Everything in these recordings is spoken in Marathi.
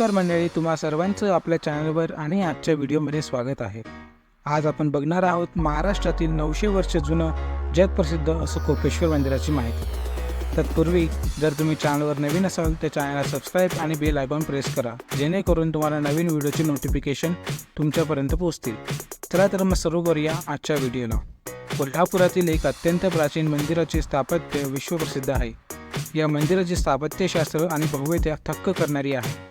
नमस्कार मंडळी तुम्हा सर्वांचं आपल्या चॅनलवर आणि आजच्या व्हिडिओमध्ये स्वागत आहे. आज आपण बघणार आहोत महाराष्ट्रातील नऊशे वर्ष जुनं जगप्रसिद्ध असं कोपेश्वर मंदिराची माहिती. तत्पूर्वी जर तुम्ही चॅनलवर नवीन असाल तर चॅनलला सबस्क्राईब आणि बेल आयकॉन प्रेस करा जेणेकरून तुम्हाला नवीन व्हिडिओची नोटिफिकेशन तुमच्यापर्यंत पोहोचतील. चला तर मग सुरू करूया आजच्या व्हिडिओला. कोल्हापुरातील एक अत्यंत प्राचीन मंदिराचे स्थापत्य विश्वप्रसिद्ध आहे. या मंदिराचे स्थापत्यशास्त्र आणि भव्यता थक्क करणारी आहे.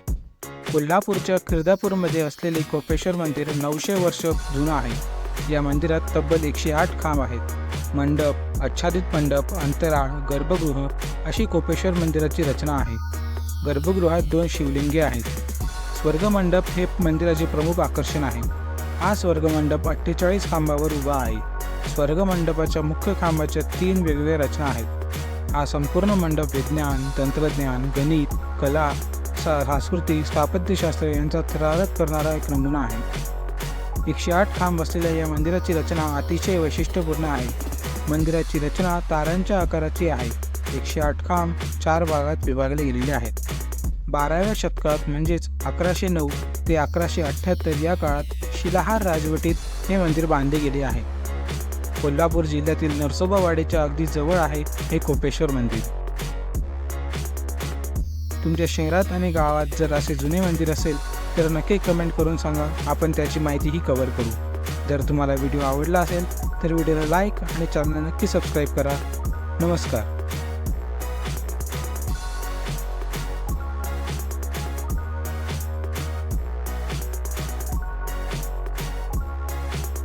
कोल्हापूरच्या खिरदापूरमध्ये असलेले कोपेश्वर मंदिर नऊशे वर्ष जुनं आहे. या मंदिरात तब्बल एकशे आठ खांब आहेत. मंडप आच्छादित मंडप अंतराळ गर्भगृह अशी कोपेश्वर मंदिराची रचना आहे. गर्भगृहात दोन शिवलिंगे आहेत. स्वर्गमंडप हे मंदिराचे प्रमुख आकर्षण आहे. हा स्वर्गमंडप अठ्ठेचाळीस खांबावर उभा आहे. स्वर्गमंडपाच्या मुख्य खांबाच्या तीन वेगवेगळ्या रचना आहेत. हा संपूर्ण मंडप विज्ञान तंत्रज्ञान गणित कला सा स्थापत्यशास्त्र यांचा थरारक करणारा एक नमुना आहे. एकशे आठ खांब असलेल्या या मंदिराची रचना अतिशय वैशिष्ट्यपूर्ण आहे. मंदिराची रचना तारांच्या आकाराची आहे. एकशे आठ खांब चार भागात विभागले गेलेले आहेत. बाराव्या शतकात म्हणजेच अकराशे नऊ ते अकराशे अठ्ठ्याहत्तर या काळात शिलाहार राजवटीत हे मंदिर बांधले गेले आहे. कोल्हापूर जिल्ह्यातील नरसोबावाडीच्या अगदी जवळ आहे हे कोपेश्वर मंदिर. तुमच्या शहरात आणि गावात जर असे जुने मंदिर असेल तर नक्की कमेंट करून सांगा. आपण त्याची माहितीही कव्हर करू. जर तुम्हाला व्हिडिओ आवडला असेल तर व्हिडिओला लाईक आणि चॅनल नक्की सबस्क्राईब करा. नमस्कार.